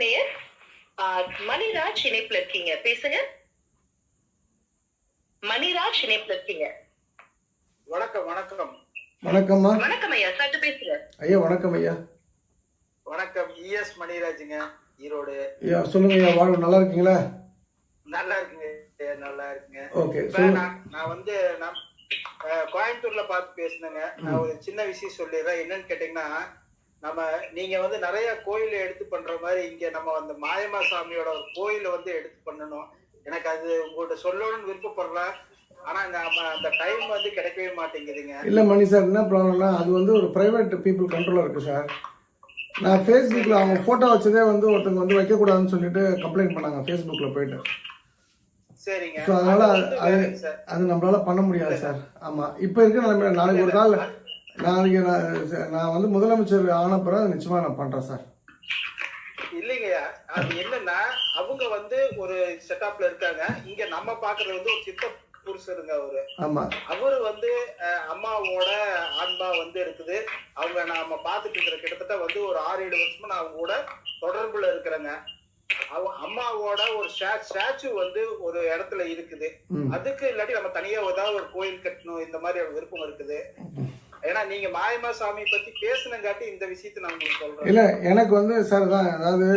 நேயர் மணிராஜ் இணைப்புல இருக்கீங்க. பேசுங்க. மணிராஜ் இணைப்புல இருக்கீங்க. வணக்கம் வணக்கம். வணக்கம்மா. வணக்கம் ஐயா சட்டு பேசுங்க. ஐயா வணக்கம் ஐயா. வணக்கம் இஎஸ் மணிராஜுங்க ஈரோடு. ஐயா சொல்லுங்க ஐயா வாழ்வு நல்லா இருக்கீங்களா? நல்லா இருக்குங்க நல்லா இருக்குங்க. ஓகே நான் நான் வந்து நான் கோயம்புத்தூர்ல பார்த்து பேசினேங்க. நான் ஒரு சின்ன விஷயம் சொல்லிடுறேன். என்னன்னு கேட்டீங்கன்னா நம்ம நீங்க வந்து நிறைய கோயில எடுத்து பண்ற மாதிரி இங்க நம்ம அந்த மாயமா சாமியோட ஒரு கோயில வந்து எடுத்து பண்ணணும். எனக்கு அது உங்கள்கிட்ட சொல்லணும்னு விருப்பப்படுறேன் ஆனா நம்ம அந்த டைம் வந்து கிடைக்கவே மாட்டேங்குதுங்க. இல்லை மணி சார் என்ன ப்ராப்ளம்னா அது வந்து ஒரு ப்ரைவேட் பீப்புள் கண்ட்ரோலில் இருக்குது சார். நான் ஃபேஸ்புக்கில் அவங்க ஃபோட்டோ வச்சதே வந்து ஒருத்தங்க வந்து வைக்கக்கூடாதுன்னு சொல்லிட்டு கம்ப்ளைண்ட் பண்ணாங்க ஃபேஸ்புக்கில் போயிட்டு. சரிங்க. ஸோ அதனால் அது அது நம்மளால பண்ண முடியாது சார். ஆமாம் இப்போ இருக்க நிலைமை நாளைக்கு ஒரு நாள் நாளைக்கு நான் நான் வந்து முதலமைச்சர் ஆன பிறகு நிச்சயமாக நான் பண்ணுறேன் சார். இல்லைங்கய்யா. அது என்னன்னா அவங்க வந்து ஒரு செட்டப்ல இருக்காங்க. இங்க நம்ம பாக்குறது வந்து ஒரு சித்த புருஷருங்க அவரு. ஆமாம் அவரு வந்து அம்மாவோட ஆன்மா வந்து இருக்குது. அவங்க நாம பாத்துட்டு இருக்கிற கிட்டத்தட்ட வந்து ஒரு ஆறு ஏழு வருஷமா நான் அவங்க கூட தொடர்புல இருக்கிறேங்க. அவங்க அம்மாவோட ஒரு ஸ்டாச்சு வந்து ஒரு இடத்துல இருக்குது. அதுக்கு இல்லாட்டி நம்ம தனியா ஏதாவது ஒரு கோயில் கட்டணும் இந்த மாதிரி விருப்பம் இருக்குது. நீங்க மாயமா சாமி பத்தி பேசுனங்காட்டி இந்த விஷயத்தை நான் உங்களுக்கு சொல்றேன். இல்லை எனக்கு வந்து சார் தான் அதாவது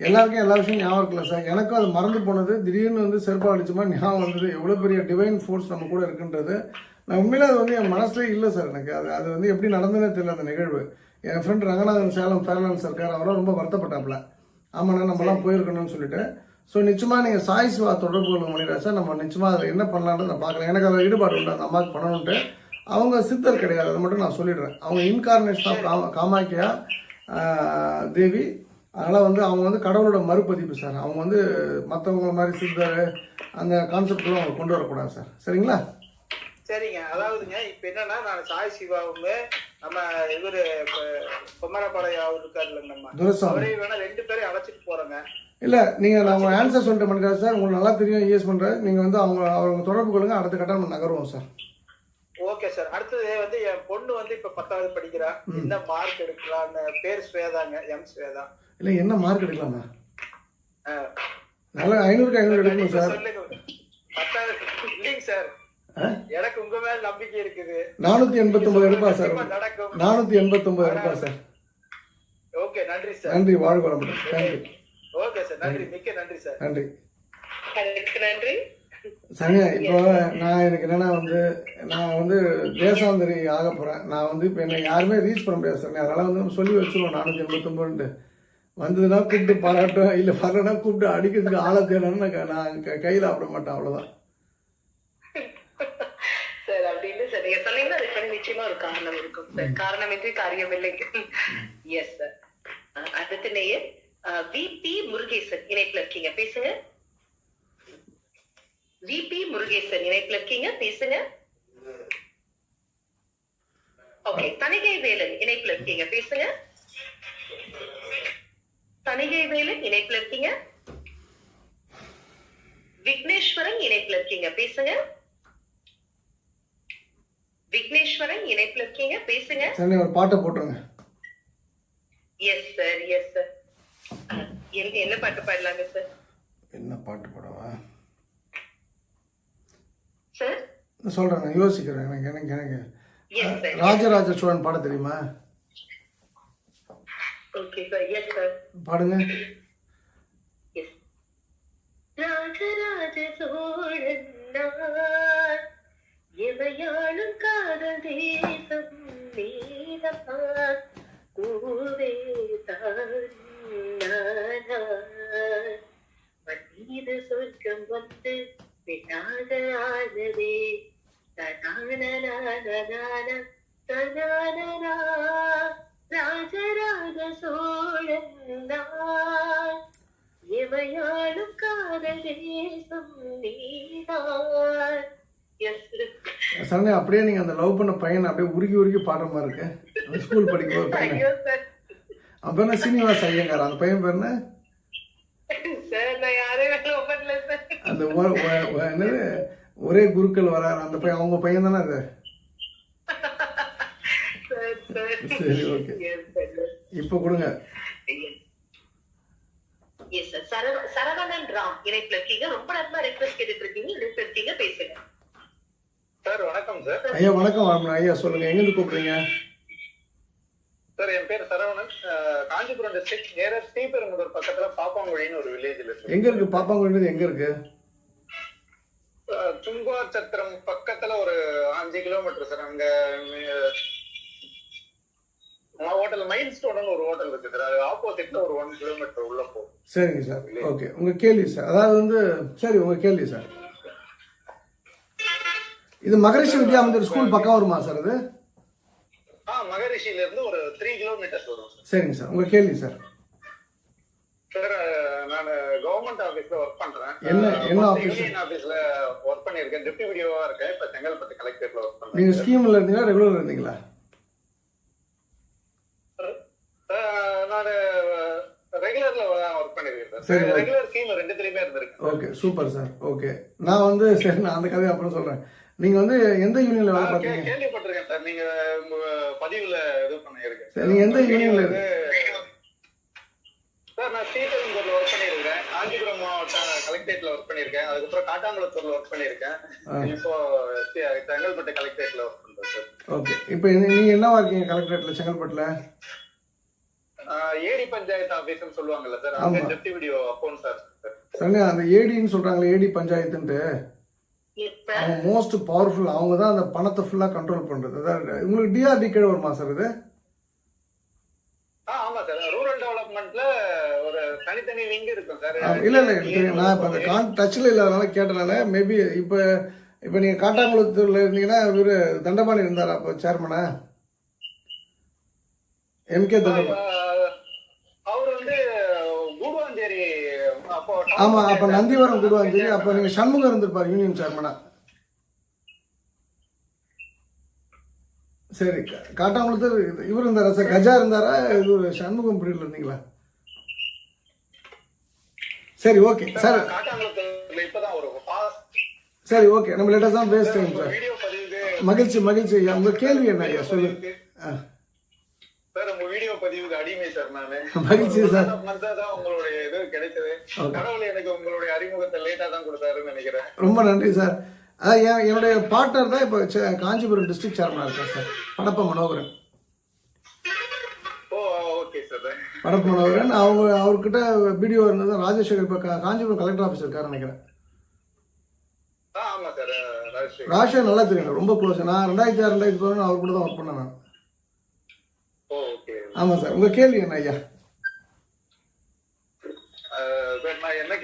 எல்லாருக்கும் எல்லா விஷயம் ஞாபகம் இருக்குல்ல சார்? எனக்கும் அது மறந்து போனது. திடீர்னு வந்து செருப்பா அடிச்சுமா ஞாபகம் வந்தது. எவ்வளோ பெரிய டிவைன் ஃபோர்ஸ் நம்ம கூட இருக்குன்றது. நான் உண்மையில அது வந்து என் மனசுலேயே இல்லை சார் எனக்கு. அது அது வந்து எப்படி நடந்ததுன்னு தெரியல அந்த நிகழ்வு. என் ஃப்ரெண்ட் ரங்கநாதன் சேலம் ஃபேர்லான்ஸ் இருக்கார். அவரும் ரொம்ப வருத்தப்பட்டாப்புல. ஆமாண்ணா நம்மலாம் போயிருக்கணும்னு சொல்லிட்டு. ஸோ நிச்சயமாக நீங்கள் சாய் சிவா தொடர்பு கொள்ள மணிராஜ் சார். நம்ம நிச்சயமாக அதில் என்ன பண்ணலான்னு நான் பார்க்கலாம் எனக்கு அதில் ஈடுபாடு உண்டு. அந்த அம்மாவுக்கு பண்ணணுன்ட்டு அவங்க சித்தர் கிடையாது அதை மட்டும் நான் சொல்லிடுறேன். அவங்க இன்கார்னேஷன் ஆஃப் காமா காமாக்கியா தேவி. அதனால் வந்து அவங்க வந்து கடவுளோட மறுபதிப்பு சார். அவங்க வந்து மற்றவங்க மாதிரி சித்தர் அந்த கான்செப்ட்லாம் அவங்க கொண்டு வரக்கூடாது சார். சரிங்களா? சரிங்க. அதாவதுங்க இப்ப என்னன்னா நான் சாய் சிவாவுமே நம்ம இவரு குமரபாளைய அவர் இருக்காரு இல்லைங்க நம்ம. துரசாமி. அவரே வேணா ரெண்டு பேரையும் அழைச்சிட்டு போறோங்க. இல்லை நீங்கள் நான் ஆன்சர் சொல்லிட்டு மணிராஜ் சார். உங்களுக்கு நல்லா தெரியும் யூஸ் பண்ணுறேன் நீங்கள் வந்து அவங்க அவங்க தொடர்பு கொள்ளுங்க. அடுத்த கட்டம் நகருவோம் சார். ஓகே சார் அடுத்தது வந்து என் பொண்ணு வந்து இப்ப பத்தாவது படிக்கிறா. என்ன மார்க் எடுக்கலாம்னு பேர் ஸ்வேதாங்க எம் ஸ்வேதா. இல்லை என்ன மார்க் எடுக்கலாமா நல்லா ஐநூறுக்கு ஐநூறு எடுக்கணும் சார் பத்தாவது இல்லைங்க சார் ஆ? எனக்கு உங்க மேல நம்பிக்கை இருக்குது. நானூற்றி எண்பத்தொம்பது எடுப்பா சார் நடக்கும். நானூற்றி எண்பத்தொம்பது எடுப்பா சார் ஓகே நன்றி சார் நன்றி வாழ்க வளமுடன். தேங்க்யூ ஓகே சார் நன்றி. மிக்க நன்றி சார் நன்றி. நன்றி. சனியா இப்போ நான் எனக்கு என்னன்னா வந்து நான் வந்து தேசாந்தரி ஆக போகிறேன் நான் வந்து இப்போ என்னை யாருமே ரீச் பண்ண முடியாது சார் அதனால் வந்து சொல்லி வச்சுருவோம் நானூற்றி எண்பத்தொம்பதுன்ட்டு வந்ததுன்னா கூப்பிட்டு பாராட்டும் இல்லை வரலன்னா கூப்பிட்டு அடிக்கிறதுக்கு ஆளை தேடணும்னு நான் கையில் ஆப்பிட மாட்டேன் அவ்வளோதான் சார் அப்படின்னு சார். நீங்க சொன்னீங்கன்னா நிச்சயமா ஒரு காரணம் இருக்கும். சார் காரணமின்றி காரியம் இல்லை எஸ் சார் அடுத்த நேயர் விபி முருகேசன் இணைப்புல இருக்கீங்க. பேசுங்க. விபி முருகேசன் இணைப்புல இருக்கீங்க. பேசுங்க. ஓகே தணிகை வேலன் இணைப்புல இருக்கீங்க. பேசுங்க. தணிகை வேலன் இணைப்புல இருக்கீங்க. விக்னேஸ்வரன் இணைப்புல இருக்கீங்க. பேசுங்க. விக்னேஸ்வரன் இணைப்புல இருக்கீங்க. பேசுங்க. சரி ஒரு பாட்டை போட்டுருங்க. எஸ் சார் எஸ் சார் என்ன பாட்டு பாடலாங்க சார் என்ன பாட்டு போடவா சார் நான் சொல்கிறேன் நான் யோசிக்கிறேன் எனக்கு எனக்கு எனக்கு. ராஜராஜ சோழன் பாட தெரியுமா? பாடுங்க. எஸ் ராஜராஜ சோழன் எவையாளும் காதல் தேசம் நீதான் கூவே மனித சொர்க்கம் வந்து பெண்ணாக ஆனதே தனான தனானா ராஜராஜ சோழன் நான் எவையாளும் காதல் தேசம் நீதான் எஸ் சரணே அப்படியே நீங்கள் அந்த லவ் பண்ண பையனை அப்படியே உருகி உருகி பாடுற மாதிரி இருக்கு. அந்த ஸ்கூல் படிக்கும்போது பையன். ஐயோ சார். அவன் பேர் என்ன? சீனிவாச ஐயங்கார்? அந்த பையன் பேர் என்ன? அந்த என்னது? ஒரே குருக்கள் வராரு அந்த பையன் அவங்க பையன் தானே அது? Sir okay. இப்போ கொடுங்க. எஸ் சார் சரவ சரவணன் ராம் இணைப்புல இருக்கீங்க. ரொம்ப நேரமா ரெக்வஸ்ட் கேட்டுட்டு இருக்கீங்க இருக்கீங்க பேசுங்க. சார் வணக்கம் சார் ஐயா வணக்கம் ஐயா சொல்லுங்க. எங்கேருந்து கூப்பிடுறீங்க? சார் என் பேர் சரவணன். காஞ்சிபுரம் டிஸ்ட்ரிக்ட் நேர ஸ்ரீபெரும்புதூர் பக்கத்துல பாப்பாங்குழின்னு ஒரு வில்லேஜ்ல இருக்கு. எங்க இருக்கு? பாப்பாங்குடின்றது எங்க இருக்கு? சுங்குவார் சத்திரம் பக்கத்துல ஒரு அஞ்சு கிலோமீட்டர் சார் அங்க ஹோட்டல் மைல் ஸ்டோன் ஒரு ஹோட்டல் இருக்கு சார் அது ஆப்போசிட்ல ஒரு ஒன் கிலோமீட்டர் உள்ள போகும். சரிங்க சார் ஓகே உங்க கேள்வி சார் அதாவது வந்து சரி உங்க கேள்வி சார் இது மகரிஷி வித்யா மந்திர் ஸ்கூல் பக்கம் வருமா சார் அது? ஆ மகரிஷில இருந்து ஒரு த்ரீ கிலோமீட்டர்ஸ் வரும் சார் சரிங்க சார் உங்க கேள்வி சார் சார் நான் கவர்மெண்ட் ஆபீஸ்ல ஒர்க் பண்றேன். என்ன- என்ன? யூனியன் ஆபீஸ்ல ஒர்க் பண்ணிருக்கேன் டெப்டி வீடியோவா இருக்கேன். இப்ப செங்கல்பட்டு கலெக்டரேட்ல ஒர்க் பண்றேன். நீங்க ஸ்கீம்ல இருந்தீங்களா ரெகுலர் இருந்தீங்களா? நான் ரெகுலர்ல ஒர்க் பண்ணிருக்கேன் சரி. ரெகுலர் ஸ்கீம் ரெண்டுத்துலயுமே இருந்திருக்கேன். Okay super sir. ஓகே. நான் வந்து சரி நான் அந்த கதையை அப்புறம் சொல்றேன். நீங்க வந்து எந்த யூனியன்ல வேலை பார்த்தீங்க கேள்விப்பட்டிருக்கேன் சார். நீங்க பதிவுல இது பண்ணிருக்கேன் நீங்க எந்த யூனியன்ல வந்து சார் நான் ஸ்ரீபெரும்பூர்ல ஒர்க் பண்ணிருக்கேன் காஞ்சிபுரம் மாவட்ட கலெக்டரேட்ல ஒர்க் பண்ணிருக்கேன் அதுக்கப்புறம் காட்டாங்குளத்தூர்ல ஒர்க் பண்ணிருக்கேன். இப்போ செங்கல்பட்டு கலெக்டரேட்ல ஒர்க் பண்றேன் சார். ஓகே. இப்போ நீங்க என்னவா இருக்கீங்க கலெக்டரேட்ல செங்கல்பட்டுல? ஆஹ் ஏடி பஞ்சாயத்து ஆபீஸ்னு சொல்லுவாங்கல்ல சார் அங்க. Deputy video account sir. சரிங்க அந்த ஏடின்னு சொல்றாங்களே ஏடி பஞ்சாயத்துன்ட்டு? அவங்க மோஸ்ட் பவர்ஃபுல் அவங்க தான் அந்த பணத்தை ஃபுல்லாக கண்ட்ரோல் பண்ணுறது அதாவது உங்களுக்கு டிஆர்டி கீழே வருமா சார் இது ஆ ஆமா சார் டெவலப்மெண்ட்ல ஒரு தனித்தனி விங் இருக்கும் சார். இல்லை இல்லை. நான் இப்போ அந்த கான் டச்சில் இல்லாதனால கேட்டனால மேபி இப்போ இப்போ நீங்கள் காட்டாங்குளத்தூரில் இருந்தீங்கன்னா இவர் தண்டபாணி இருந்தாரா அப்போ சேர்மனா எம்கே தண்டபாணி. ஆஹ் அவர் வந்து கூடுவாஞ்சேரி அப்போ ஆமாம் அப்போ நந்திவரம் கூடுவாஞ்சேரி அப்போ நீங்கள் சண்முகம் இருந்திருப்பார் யூனியன் சேர்மனா சரி கா- காட்டாங்குளத்தூர் இது- இவர் இருந்தாரா சார்? கஜா இருந்தாரா? இது சண்முகம் பீரியட்ல இருந்தீங்களா? சரி ஓகே. சார் சரி. ஓகே. நம்ம லேட்டஸ்ட் தான் பேஸ்ட் டைம் சார். மகிழ்ச்சி மகிழ்ச்சி. ஐயா உங்க கேள்வி என்ன ஐயா? சொல்லுங்க ஆ, சார் உங்க வீடியோ பதிவுக்கு அடிமை சார் நானு. மகிழ்ச்சி சார். தான் உங்களுடைய இது கிடைச்சது. கடவுள் எனக்கு உங்களுடைய அறிமுகத்தை லேட்டா தான் கொடுத்தாருன்னு நினைக்கிறேன். ரொம்ப நன்றி சார். அதான் என் என்னுடைய பார்ட்னர் தான் இப்போ காஞ்சிபுரம் டிஸ்ட்ரிக்ட் சேர்மனாக இருக்கேன் சார் படப்ப மனோகரன் படப்ப மனோகரன் அவங்க அவர்கிட்ட வீடியோ இருந்தது ராஜசேகர் இப்போ காஞ்சிபுரம் கலெக்டர் ஆஃபீஸ் இருக்காரு நினைக்கிறேன். ராஜேஷ் நல்லா தெரியும் ரொம்ப க்ளோஸ் நான் ரெண்டாயிரத்தி ஆறு ரெண்டாயிரத்தி பதினொன்று அவர் கூட தான் ஒர்க் பண்ணேன் நான். ஆமாம் சார் உங்கள் கேள்வி என்ன ஐயா?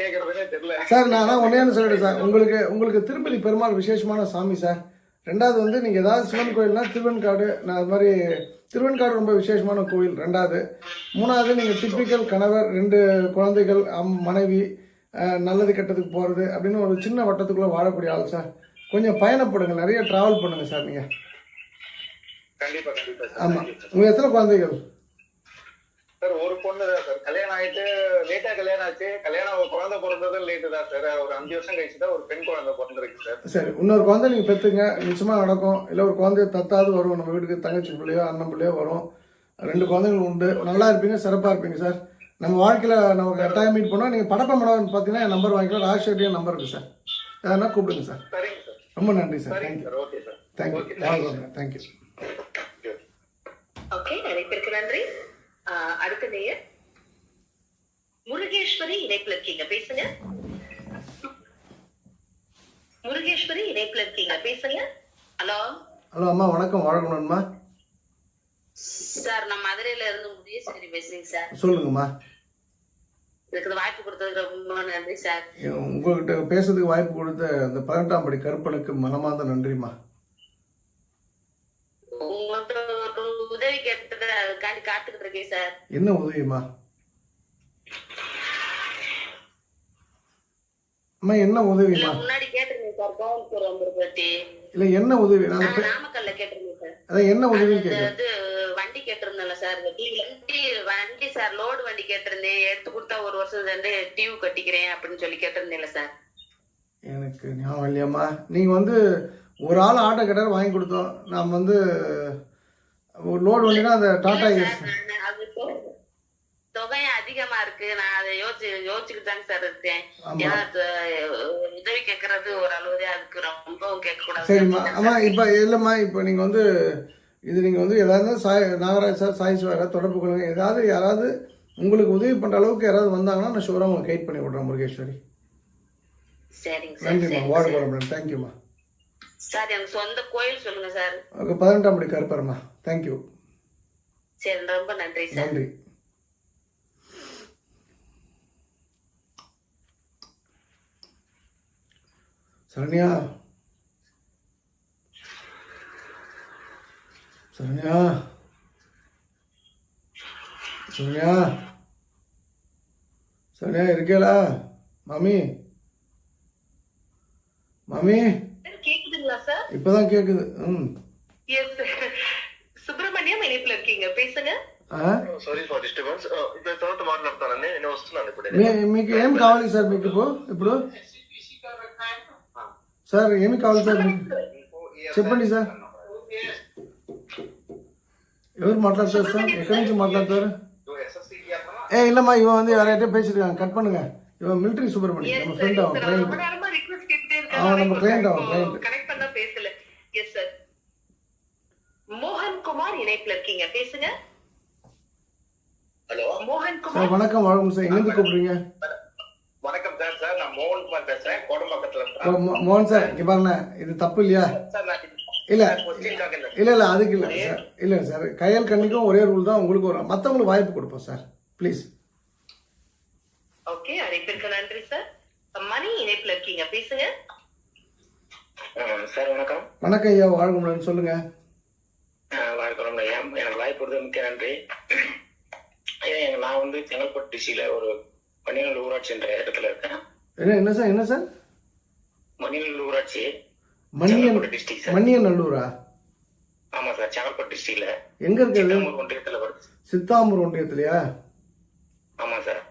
சார் நான் என்ன கேக்குறதுனே தெரியல. சார் நான் தான் ஒன்னே சொல்லிட்டேன் சார். உங்களுக்கு உங்களுக்கு திருப்பதி பெருமாள் விசேஷமான சாமி சார். ரெண்டாவது வந்து நீங்கள் ஏதாவது சிவன் கோயில்னா திருவெண்காடு நான் அது மாதிரி திருவெண்காடு ரொம்ப விசேஷமான கோயில் ரெண்டாவது. மூணாவது நீங்கள் டிப்பிக்கல் கணவர் ரெண்டு குழந்தைகள் அம் மனைவி நல்லது கெட்டதுக்கு போகிறது அப்படின்னு ஒரு சின்ன வட்டத்துக்குள்ளே வாழக்கூடிய ஆள் சார். கொஞ்சம் பயணப்படுங்க நிறைய ட்ராவல் பண்ணுங்கள் சார் நீங்கள் கண்டிப்பா கண்டிப்பா சார். ஆமாம். உங்களுக்கு எத்தனை குழந்தைகள்? சார் ஒரு பொண்ணு தான் சார். கல்யாணம் ஆயிட்டு லேட்டா கல்யாணம் ஆச்சு. கல்யாணம் ஒரு குழந்தை பிறந்தது லேட்டு தான் சார். ஒரு அஞ்சு வருஷம் கழிச்சு தான் ஒரு பெண் குழந்தை பிறந்திருக்கு சார். சரி இன்னொரு குழந்தை நீங்கள் பெற்றுங்க நிச்சயமாக நடக்கும். இல்லை ஒரு குழந்தைய தத்தாவது வரும். நம்ம வீட்டுக்கு தங்கச்சி பிள்ளையோ அண்ணன் பிள்ளையோ வரும். ரெண்டு குழந்தைகள் உண்டு. நல்லா இருப்பீங்க சிறப்பாக இருப்பீங்க சார். நம்ம வாழ்க்கையில் நம்ம கட்டாயம் மீட் பண்ணோம் நீங்கள் படப்ப மனவன் பார்த்தீங்கன்னா என் நம்பர் வாங்கிக்கலாம் ராஜ்ஷேட்டியும் நம்பர் இருக்குது சார். எதனா கூப்பிடுங்க சார். சரிங்க சார். ரொம்ப நன்றி sir. Thank you sir. Okay sir. Thank you thank you okay அழைப்பிற்கு நன்றி. அடுத்த நேயர். முருகேஸ்வரி இணைப்புல இருக்கீங்க பேசுங்க. முருகேஸ்வரி இணைப்புல இருக்கீங்க பேசுங்க. ஹலோ. ஹலோ அம்மா வணக்கம். வணக்கம்மா சார் நான் மதுரையில இருந்து முருகேஸ்வரி பேசுறேங்க சார். சொல்லுங்கம்மா. எனக்கு வாய்ப்பு கொடுத்ததுக்கு ரொம்ப நன்றி சார். உங்கள்கிட்ட பேசுறதுக்கு வாய்ப்பு கொடுத்த அந்த பதினெட்டாம் படி கருப்பனுக்கு மனமார்ந்த நன்றிம்மா. உதவி அதுக்காண்டி காத்துக்கிட்டு இருக்கேன் சார் என்ன உதவிம்மா அம்மா என்ன உதவிம்மா முன்னாடி கேட்டிருந்தேன் சார் கோயம்புத்தூர் பத்தி. இல்லை என்ன உதவி? நான் நாமக்கல்ல கேட்டிருந்தேன் சார் அதான் என்ன கேட்குறேன் இது வண்டி கேட்டிருந்தேன்ல சார் வண்டி வண்டி சார் லோடு வண்டி கேட்டிருந்தேன். எடுத்து கொடுத்தா ஒரு வருஷம் வந்து டியூ கட்டிக்கிறேன் அப்படின்னு சொல்லி கேட்டிருந்தேன்ல சார் எனக்கு ஞாபகம் இல்லையாம்மா. நீங்கள் வந்து ஒரு ஆள் ஆட்டோ கேட்டார் வாங்கி கொடுத்தோம். நாம் வந்து ஒரு லோடு வண்டினா அந்த டாடா ஏஸ் சார், தொகையும் அதிகமா இருக்கு. நான் அதை யோசிச்சு யோசிச்சுக்கிட்டு தாங்க சார் இருக்கேன். ஆமா. ஏன்னா உதவி கேட்கறது ஒரு அளவுதே அதுக்கு ரொம்பவும் கேட்க கூடாது சரிம்மா. அம்மா இப்போ இல்லைம்மா இப்போ நீங்கள் வந்து இது நீங்கள் வந்து ஏதாவது சாய் நாகராஜ் சார் சாய் சிவா தொடர்பு கொள்ளுங்க. ஏதாவது யாராவது உங்களுக்கு உதவி பண்ணுற அளவுக்கு யாராவது வந்தாங்கன்னா நான் ஷூராக உங்களுக்கு கைட் பண்ணி விட்றேன் முருகேஸ்வரி. சரிங்க சார் நன்றிம்மா. சார். வளமுடன். தேங்க்யூம்மா சார் எனக்கு சொந்த கோயில் சொல்லுங்க சார். பதினெட்டாம் படி கருப்பரம்மா தேங்க்யூ சரி ரொம்ப நன்றி சார். நன்றி. சரண்யா. சரண்யா. சரண்யா. சரண்யா இருக்கேளா மாமி மாமி இப்பதான் கேக்குது ம் எஸ் సుబ్రహ్మణ్యం இணைப்புல இருக்கீங்க பேசுங்க సారీ ఫర్ డిస్టర్బెన్స్ ఇప్పుడు తర్వాత నేను వస్తున్నాను ఇప్పుడు మీకు ఏం కావాలి సార్ మీకు ఇప్పుడు సార్ ఏమి కావాలి సార్ చెప్పండి సార్ ఎవరు మాట్లాడతారు సార్ ఎక్కడి నుంచి మాట్లాడతారు ஏ இல்லம்மா இவன் வந்து யார்கிட்ட பேசிருக்காங்க கட் பண்ணுங்க இவன் மிலிட்டரி சூப்பர் பண்ணி நம்ம ஃப்ரெண்ட் அவன் மோகன் குமார் இணைப்புல இருக்கீங்க? பேசுங்க. ஹலோ. மோகன் சார் குமார் வணக்கம் வணக்கம் சார். எங்கேருந்து கூப்பிடுறீங்க? வணக்கம் சார் சார். நான் மோகன் குமார் பேசுறேன். கோடம்பாக்கத்துல மோ- மோகன் சார் இங்க பாருங்க. இது தப்பு இல்லையா? சார் நான் இல்ல. கேட்கல இல்ல. இல்ல அதுக்கு இல்ல சார். இல்ல சார். கையல் கண்ணிக்கும் ஒரே ரூல் தான் உங்களுக்கு ஒரு மத்தவங்களுக்கு வாய்ப்பு கொடுப்போம் சார். ப்ளீஸ் ஓகே அழைப்பிற்கு நன்றி சார். மணி இணைப்புல இருக்கீங்க. பேசுங்க. சார் வணக்கம். வணக்கம் ஐயா வாழ்க்கை சொல்லுங்க. வணக்கம் ஐயா எனக்கு வாய்ப்பு கொடுத்தது மிக்க நன்றி. எங்க நான் வந்து செங்கல்பட்டு டிஸ்ட்ரிக்ட்ல ஒரு மணிநல்லூர் ஊராட்சி என்ற இடத்துல இருக்கேன். என்ன என்ன சார் என்ன சார்? மணிநல்லூர் ஊராட்சி. Maniyan district sir. மணியன் நல்லூரா ஆமா சார் செங்கல்பட்டு டிஸ்ட்ரிக்ட்ல எங்க இருக்குது? சித்தம்பூர் ஒன்றியத்துல வருது சித்தாம்பூர் ஒன்றியத்துலயா? ஆமா சார்.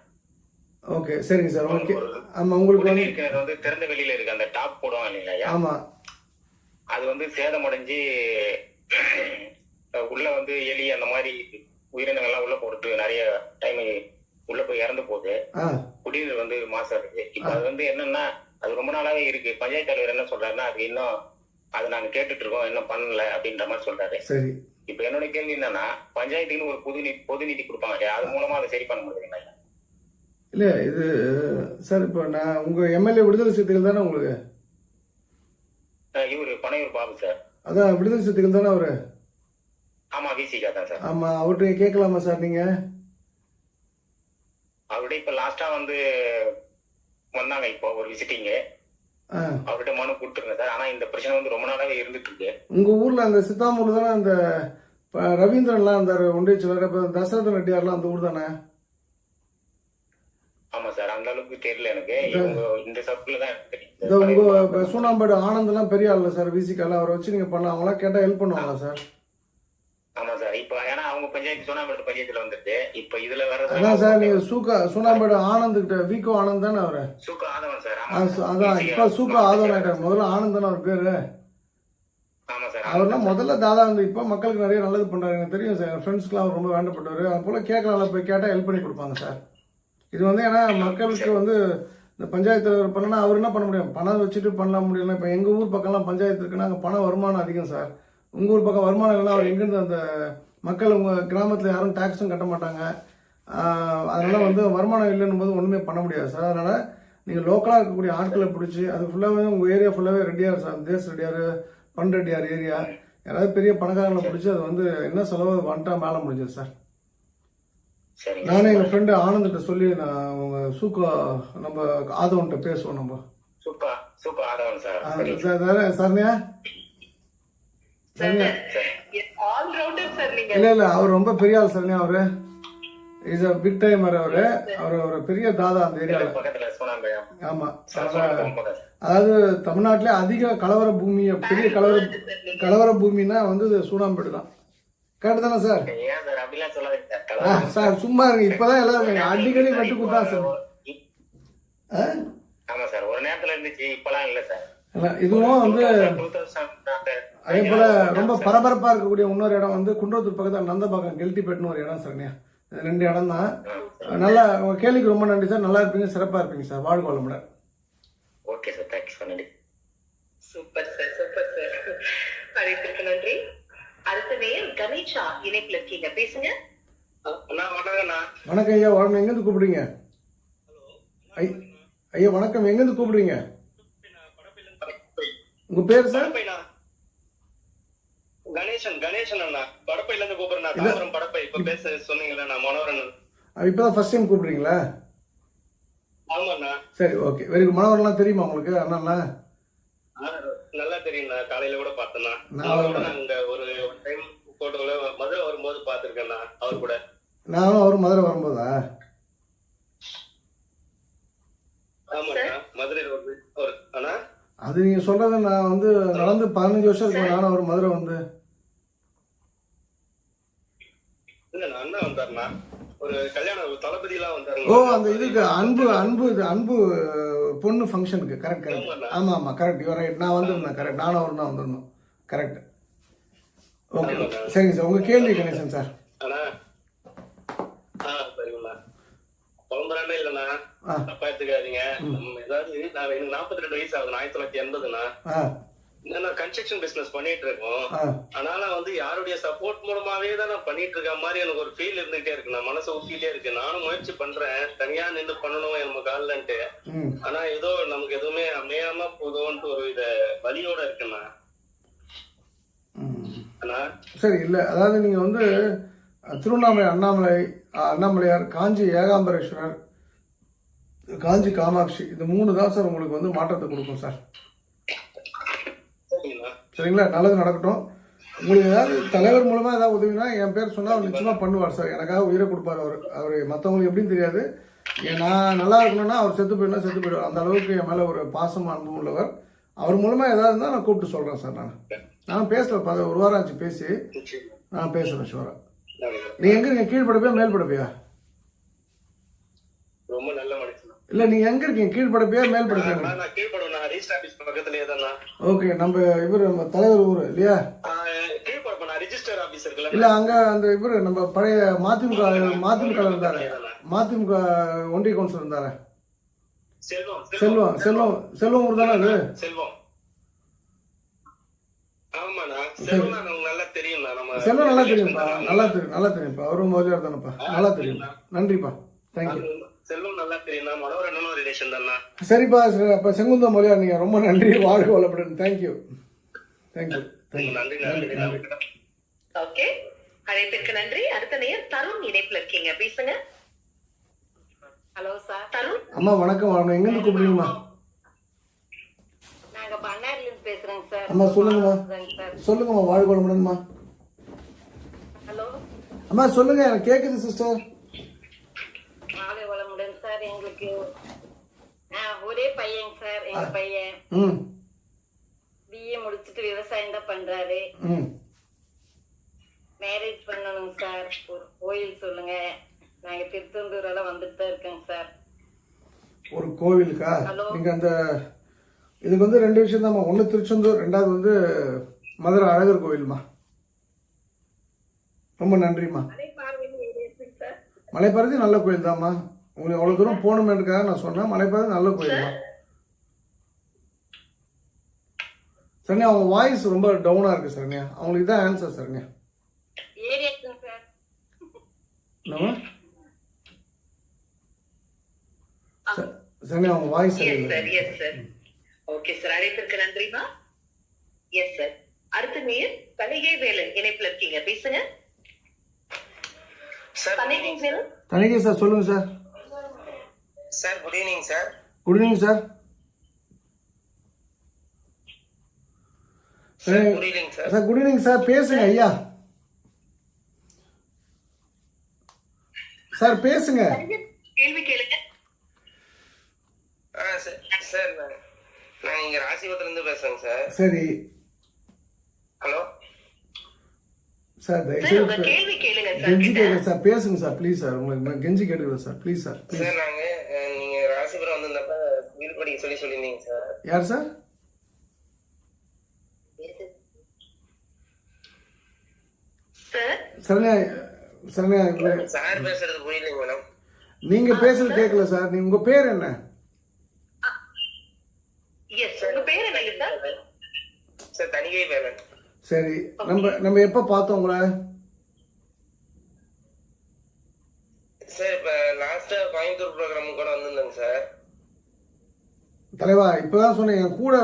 ஓகே சரிங்க சார். ஓகே ஆமா உங்களுக்கு வந்து வந்து திறந்த வெளியில இருக்கு. அந்த டாப் போடுவாங்க இல்லைங்களா ஆமா. அது வந்து சேதமடைஞ்சு உள்ள வந்து எலி அந்த மாதிரி உயிரினங்கள்லாம் உள்ள போட்டு நிறைய டைம் உள்ள போய் இறந்து போகுது. குடிநீர் வந்து மாசா இருக்கு. இப்ப அது வந்து என்னன்னா அது ரொம்ப நாளாவே இருக்கு. பஞ்சாயத்து தலைவர் என்ன சொல்றாருன்னா அது இன்னும் அது நாங்க கேட்டுட்டு இருக்கோம் இன்னும் பண்ணல அப்படின்ற மாதிரி சொல்றாரு. இப்ப என்னோட கேள்வி என்னன்னா பஞ்சாயத்துக்குன்னு ஒரு பொது நிதி பொது நிதி கொடுப்பாங்க? அது மூலமா அதை சரி பண்ண முடியுங்களா ஐயா? இல்ல இது சார் இப்போ நான் உங்க எம்எல்ஏ விடுதலை சிறுத்தைகள் தானே உங்களுக்கு? இவரு பனையூர் பாபு சார். அதான் விடுதலை சிறுத்தைகள் தானே அவரு? ஆமா விசிகா தான் சார். ஆமா அவர்கிட்ட கேட்கலாமா சார் நீங்க? அவர்கிட்ட இப்ப லாஸ்டா வந்து வந்தாங்க இப்போ ஒரு விசிட்டிங்கு ஆ. அவர்கிட்ட மனு கொடுத்துருங்க சார். ஆனா இந்த பிரச்சனை வந்து ரொம்ப நாளாவே இருந்துட்டு இருக்கு உங்க ஊர்ல அந்த சித்தாமூர்ல தானே அந்த ரவீந்திரன்லாம் இருந்தாரு ஒன்றிய செயலர். இப்போ தசரத ரெட்டியார்லாம் அந்த ஊர் தானே? ஆமா சார் அந்த அளவுக்கு தெரியல எனக்கு. இந்த சர்க்கிள் தான் தெரியும். உங்க சூனாம்பாடு ஆனந்த்லாம் பெரிய ஆள் சார் விசிக்கால அவரை வச்சு நீங்க பண்ணலாம். அவங்களாம் கேட்டா ஹெல்ப் பண்ணுவாங்களா சார்? ஆமா சார். இப்ப ஏன்னா அவங்க பஞ்சாயத்து சோனாம்பேடு பஞ்சாயத்துல வந்துருது இப்ப இதுல அதான் சார் நீங்க சூக்கா சூனாம்பாடு ஆனந்த் கிட்ட விகோ ஆனந்த் தானே அவரு? சூக்கா ஆதவன் சார். அதான் இப்ப சூக்கா ஆதவன் ஆயிட்டார். முதல்ல ஆனந்த் தானே அவர் பேரு. அவர்லாம் முதல்ல தாதா வந்து இப்போ மக்களுக்கு நிறைய நல்லது பண்றாரு. எனக்கு தெரியும் சார். ஃப்ரெண்ட்ஸ்க்குலாம் அவர் ரொம்ப வேண்டப்பட்டவர். அது போல கேட்கலாம்ல போய் கேட்டால் ஹெல்ப் பண்ணி கொடுப்பாங்க சார். இது வந்து ஏன்னா மக்களுக்கு வந்து இந்த பஞ்சாயத்து தலைவர் பண்ணனா அவர் என்ன பண்ண முடியும்? பணம் வச்சுட்டு பண்ணலாம் முடியல. இப்போ எங்கள் ஊர் பக்கம்லாம் பஞ்சாயத்து இருக்குன்னா அங்கே பண வருமானம் அதிகம் சார். உங்கள் ஊர் பக்கம் வருமானம் இல்லைன்னா அவர் எங்கேருந்து அந்த மக்கள் உங்கள் கிராமத்தில் யாரும் டேக்ஸும் கட்ட மாட்டாங்க. அதனால வந்து வருமானம் இல்லைன்னும் போது ஒன்றுமே பண்ண முடியாது சார். அதனால நீங்கள் லோக்கலாக இருக்கக்கூடிய ஆட்களை பிடிச்சி அது ஃபுல்லாகவே உங்கள் ஏரியா ஃபுல்லாகவே ரெட்டியார் சார் தேஸ் ரெட்டியார் பன் ரெட்டியார் ஏரியா யாராவது பெரிய பணக்காரங்களை பிடிச்சி அது வந்து என்ன செலவு வந்துட்டா மேலே முடிஞ்சது சார். சரிங்க நானே எங்கள் ஃப்ரெண்டு ஆனந்திட்ட சொல்லி நான் உங்க சூக்கா நம்ம ஆதவன்கிட்ட பேசுவோம் நம்ம. சூப்பா சூப்பா Aadhavan sir. Sir, sir, Saranya Saranya all rounder sir நீங்க இல்ல இல்ல அவர் ரொம்ப பெரிய ஆள் சரண்யா அவரு? இஸ் அ பிக் டைமர் அவரு. அவர் ஒரு பெரிய தாதா அந்த சோனாம்பேடம் ஆமா. சார். அதாவது தமிழ்நாட்டிலே அதிக கலவர பூமி பெரிய கலவர கலவர பூமின்னா வந்து சூனாம்பேடு தான். கரெக்ட் தானே சார்? Sir sir. சார் சும்மா இருங்க. இப்பதான் எல்லாரும் அடிக்கடி வெட்டு குத்தா சார்? ஆமா சார் ஒரு நேரத்துல இருந்துச்சு இப்பெல்லாம் இல்ல சார். இதுவும் வந்து 2000 அதே போல ரொம்ப பரபரப்பா இருக்கக்கூடிய இன்னொரு இடம் வந்து குன்றத்தூர் பக்கத்துல நந்தபாக்கம் கெல்டிப்பேட்னு ஒரு இடம் சரண்யா ரெண்டு இடம் தான். நல்லா உங்கள் கேள்விக்கு ரொம்ப நன்றி சார். நல்லா இருப்பீங்க சிறப்பாக இருப்பீங்க சார். வாழ்க வளமுடன். ஓகே சார் தேங்க்ஸ் சார் நன்றி. சூப்பர் சார் சூப்பர் சார் அழைப்பிற்கு நன்றி. அடுத்த நேயர் கணேஷா இணைப்புல இருக்கீங்க. பேசுங்க. வணக்கம் ஐயா வணக்கம் எங்கேருந்து கூப்பிடுறீங்க? ஐயா வணக்கம். எங்கேருந்து கூப்பிடுறீங்க? உங்கள் பேர் சார் கணேசன் கணேசன் அண்ணா. படப்பையில இருந்து கூப்பிடுறேன். தாம்பரம் படப்பை. இப்ப பேச சொன்னீங்கல்ல நான் மனோரன் இப்போ தான் ஃபஸ்ட் டைம் கூப்பிடுறீங்களா? ஆமாண்ணா. சரி ஓகே வெரி குட் மனோகர்லாம் தெரியுமா உங்களுக்கு? ஆ, நல்லா தெரியும்ண்ணா காலையில கூட பார்த்தேண்ணா கூட நான் இங்க ஒரு டைம் போட்டோல மதுரை வரும்போது பாத்திருக்கேண்ணா அவர் கூட. நானும் அவரும் மதுரை வரும்போதா? அண்ணா. அது நீங்கள் சொல்கிறத நான் வந்து நடந்து பதினஞ்சு வருஷம் இருக்கும். நானும் அவர் மதுரை வந்து இல்லண்ணா அண்ணா வந்தாருண்ணா. ஒரு கல்யாணம் தளபதி எல்லாம் வந்தாரு ஓ அந்த இதுக்கு அன்பு அன்பு இது அன்பு பொண்ணு ஃபங்க்ஷனுக்கு கரெக்ட் கரெக்ட். ஆமாம் ஆமாம் கரெக்ட் ரைட் நான் வந்திருந்தேன் கரெக்ட் நானும் அவரும் தான் வந்திருந்தோம் கரெக்ட் ஓகே. சரிங்க சார் உங்கள் கேள்வி கணேசன் சார். அண்ணா. குழம்புறாண்டே இல்லைண்ணா. தப்பா எடுத்துக்காதீங்க. ஏதாவது நான் எனக்கு நாற்பத்தி ரெண்டு வயசு ஆகுது ஆயிரத்தி தொள்ளாயிரத்தி எண்பதுண்ணா. நான் கன்ஸ்ட்ரக்ஷன் பிசினஸ் பண்ணிட்டு இருக்கோம். ஆ. அதனால வந்து யாருடைய சப்போர்ட் மூலமாவே தான் நான் பண்ணிட்டு இருக்க மாதிரி எனக்கு ஒரு ஃபீல் இருந்துகிட்டே இருக்கு. நான் மனசு ஊத்திட்டே இருக்கு நானும் முயற்சி பண்றேன். தனியா நின்று பண்ணணும் நம்ம கால்லன்ட்டு. ம். ஆனா ஏதோ நமக்கு எதுவுமே அமையாம போதும்ன்ட்டு ஒரு இத வலியோட ஆனா சரி இல்லை. அதாவது நீங்கள் வந்து திருவண்ணாமலை அண்ணாமலை அண்ணாமலையார் காஞ்சி ஏகாம்பரேஸ்வரர் காஞ்சி காமாட்சி இது மூணு தான் சார் உங்களுக்கு வந்து மாற்றத்தை கொடுக்கும் சார். சரிங்களா? நல்லது நடக்கட்டும். உங்களுக்கு ஏதாவது தலைவர் மூலமாக ஏதாவது உதவினா என் பேர் சொன்னால் அவர் நிச்சயமாக பண்ணுவார் சார். எனக்காக உயிரை கொடுப்பார் அவர். அவர் மற்றவங்களுக்கு எப்படின்னு தெரியாது. நான் நல்லா இருக்கணும்னா அவர் செத்து போயிடலாம் செத்து போயிடுவார். அந்த அளவுக்கு என் மேலே ஒரு பாசம் அன்பு உள்ளவர். அவர் மூலமாக ஏதாவது இருந்தால் நான் கூப்பிட்டு சொல்கிறேன் சார் நான். நான் பேசல. பத ஒரு வாரம் ஆச்சு பேசி. நான் பேசுகிறேன் நல்லது. நீங்கள் எங்கே இருக்கீங்க? கீழ்படப்பையா மேல் படப்பையா ரொம்ப நல்ல இல்லை நீங்கள் எங்கே இருக்கீங்க? கீழ்படப்பையா மேல் படப்பையா ஓகே நம்ம இவர் நம்ம தலைவர் ஊர் இல்லையா? இல்லை அங்கே அந்த இவர் நம்ம பழைய மதிமுக மதிமுக இருந்தார். மதிமுக ஒன்றிய கவுன்சிலர் இருந்தாரு. செல்வம் செல்வம். செல்வம் செல்வம் ஊர் தானே அது? செல்வம். செல்வம் நல்லா தெரியும்ப்பா நல்லா தெரியும் நல்லா தெரியும்ப்பா அவரும் முதலியார் தானேப்பா. நல்லா தெரியும். நன்றிப்பா. தேங்க்யூ செல்வம் நல்லா தெரியும்ண்ணா மனோரண்ணனும் ரிலேஷன் தானா சரிப்பா சரி அப்போ செங்குந்த முதலியார் நீங்கள் ரொம்ப நன்றி வாழ்க வளப்படன் தேங்க்யூ தேங்க்யூ நன்றி நன்றி நன்றி. நன்றி. ஓகே அழைப்பிற்கு நன்றி. அடுத்த நேயர் தருண் இணைப்புல இருக்கீங்க. பேசுங்க ஹலோ சார் தருண். அம்மா வணக்கம் வணக்கம். எங்கேருந்து கூப்பிடுறீங்கம்மா? நாங்க பண்ணாரில இருந்து பேசுறேங்க சார் அம்மா, சொல்லுங்கம்மா. சார் சொல்லுங்கம்மா வாழ்க வளமுடன்மா. ஹலோ அம்மா சொல்லுங்க எனக்கு கேட்குது சிஸ்டர் சார் எங்களுக்கு ஒரே பையன் சார் எங்க பையன். பிஏ முடிச்சுட்டு விவசாயம் தான் பண்றாரு. மேரேஜ் பண்ணணுங்க சார். ஒரு கோயில் சொல்லுங்க. நாங்க திருத்தந்தூர் எல்லாம் வந்துட்டு தான் இருக்கோங்க சார். ஒரு கோவிலுக்கா? ஹலோ. நீங்கள் அந்த இதுக்கு வந்து ரெண்டு விஷயம் தான்மா ஒன்று திருச்செந்தூர் ரெண்டாவது வந்து மதுரை அழகர் கோவில்மா. ரொம்ப நன்றிம்மா. மலைப்பாரதி நல்ல கோயில் தான்மா உங்களுக்கு அவ்வளோ தூரம் போகணுமேன்றக்காக நான் சொன்னேன். மலைப்பாரதி நல்ல கோயில்மா சரண்யா அவங்க வாய்ஸ் ரொம்ப டவுனாக இருக்குது சரண்யா. அவங்களுக்கு தான் ஆன்சர் சரண்யா. சரண்யா அவங்க வாய்ஸ் ஓகே சார் அழைப்பிற்கு நன்றிமா? எஸ் சார் அடுத்த நேயர் கணிகை வேலன் இணைப்புல இருக்கீங்க. பேசுங்க. சார் கணிகை வேலன்? தனிகை சார் சொல்லுங்கள் sir sir good evening sir good evening sir சரி good evening sir sir good evening sir பேசுங்க ஐயா. சார் பேசுங்க. கேள்வி கேளுங்க. ஆ சார் சார் நான் நான் இங்க ராசிபுரத்துல இருந்து பேசுறேங்க சார் சரி. ஹலோ? சார் தயவுசெய்து கேள்வி கேளுங்க சார் கெஞ்சி கேட்குறேன் சார் பேசுங்க சார் ப்ளீஸ் சார் உங்களுக்கு நான் கெஞ்சி கேட்டுக்கிறேன் sir please sir please sir நாங்க அஹ், நீங்க ராசிபுரம் வந்திருந்தப்ப வீடு படிக்க சொல்லி சொல்லியிருந்தீங்க சார் யார் சார் சார் சரண்யா சார் பேசுறது புரியலைங்க மேடம் நீங்க பேசுறது கேட்கல சார் நீ உங்க பேர் என்ன? எஸ் உங்க பேர் என்னங்க சார் சார் தனிகை சரி நம்ம நம்ம எப்ப பார்த்தோம் உங்களை? சார் இப்ப லாஸ்டா கோயம்புத்தூர் ப்ரோக்ராம் கூட வந்திருந்தேங்க சார். தலைவா இப்பதான் சொன்னேன் என் கூட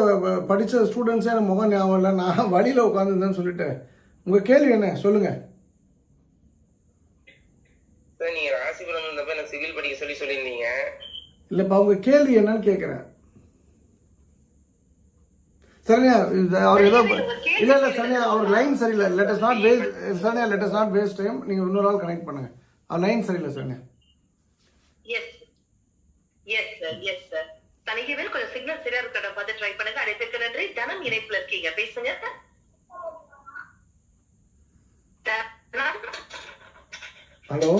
படிச்ச ஸ்டூடெண்ட்ஸே எனக்கு முகம் ஞாபகம் இல்லை. நான் வழியில உட்காந்துருந்தேன்னு சொல்லிட்டு. உங்க கேள்வி என்ன? சொல்லுங்க. சார் நீங்க ராசிபுரம் வந்தப்ப எனக்கு சிவில் படிக்க சொல்லி சொல்லியிருந்தீங்க. இல்லப்பா உங்க கேள்வி என்னன்னு கேட்குறேன் சரண்யா அவர் ஏதோ இல்ல இல்ல சரண்யா அவர் லைன் சரியில்லை. Let's not waste Saranya let's not waste time நீங்க இன்னொரு ஆள் கனெக்ட் பண்ணுங்க. அவர் லைன் சரியில்லை Saranya. Yes yes sir yes sir Thanigavel கொஞ்சம் சிக்னல் சரியா இருக்கட்டும். பார்த்து ட்ரை பண்ணுங்க. அழைப்பிற்கு நன்றி. தனம் இணைப்புல இருக்கீங்க. பேசுங்க ஹலோ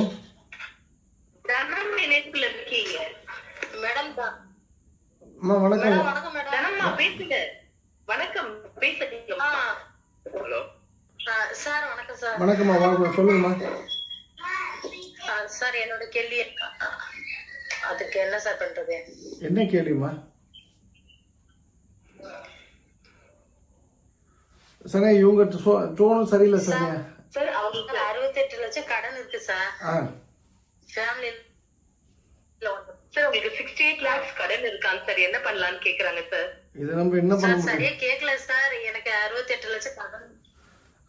தனம் இணைப்புல இருக்கீங்க. மேடம் தான். அம்மா வணக்கம். மேடம் வணக்கம் மேடம் தனம்மா பேசுங்க. வணக்கம் பேசுங்க ஹலோ. சார் வணக்கம் சார். வணக்கம்மா வணக்கம் சொல்லுங்கம்மா. சார் என்னோட கேள்வி அதுக்கு என்ன சார் பண்றது? என்ன கேள்விம்மா? சரண்யா இவங்க டோனும் சரியில்லை சரண்யா. சார் அவங்களுக்கு சார் அறுபத்தெட்டு லட்சம் கடன் இருக்கு சார். ஃபேமிலி சார் உங்களுக்கு சிக்ஸ்டி எயிட் லேக்ஸ் கடன் இருக்காங்க சார். என்ன பண்ணலாம்னு கேக்குறாங்க சார்? இது நம்ம என்ன பண்ண சார் முடியும்? சரியா கேட்கல சார். எனக்கு அறுபத்தெட்டு லட்சம் கடன்.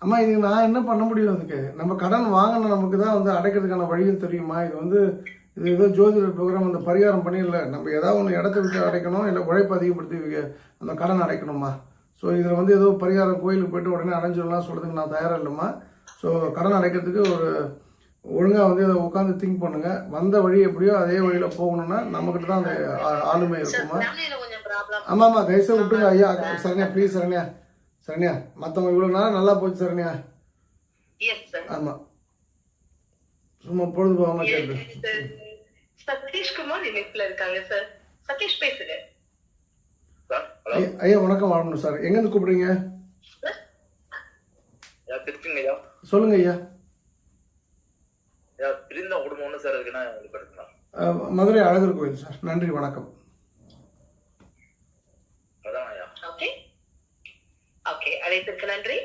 அம்மா இதுக்கு நான் என்ன பண்ண முடியும் அதுக்கு? நம்ம கடன் வாங்கின நமக்கு தான் வந்து அடைக்கிறதுக்கான வழிகள் தெரியுமா? இது வந்து இது ஏதோ ஜோதிடர் ப்ரோக்ராம் அந்த பரிகாரம் பண்ணிடல. நம்ம ஏதாவது ஒன்று இடத்த விட்டு அடைக்கணும் இல்லை உழைப்பு அதிகப்படுத்தி அந்த கடன் அடைக்கணுமா? ஸோ இதில் வந்து ஏதோ பரிகாரம் கோயிலுக்கு போயிட்டு உடனே அடைஞ்சிடலாம் சொல்கிறதுக்கு நான் தயாராக இல்லைம்மா. ஸோ கடன் அடைக்கிறதுக்கு ஒரு ஒழுங்காக வந்து அதை உட்காந்து திங்க் பண்ணுங்க. வந்த வழி எப்படியோ அதே வழியில் போகணும்னா நம்மக்கிட்ட தான் அந்த ஆ- ஆளுமை இருக்குமா? ஃபேமிலியில கொஞ்சம் ப்ராப்ளம் ஆமாம் ஆமாம் தயவுசெய்து விட்டுருங்க. ஐயா சரண்யா ப்ளீஸ் சரண்யா. சரண்யா மற்றவங்க இவ்வளோ நேரம் நல்லா போச்சு சரண்யா. எஸ் சார் ஆமாம் சும்மா பொழுது போகாம கேட்டு சதீஷ்குமார் இணைப்புல இருக்காங்க சார் சதீஷ் பேசுங்க. சார் ஹலோ ஐயா- வணக்கம் வாழணும் சார் எங்கேருந்து கூப்பிடுறீங்க? சொல்லுங்க ஐயா. யா பிரிந்த குடும்பம் ஒன்று சார் இருக்குன்னா வெளிப்படுத்தலாம் மதுரை அழகர் கோயில் சார். நன்றி வணக்கம். அதான் ஐயா ஓகே ஓகே அழைப்பிற்கு நன்றி.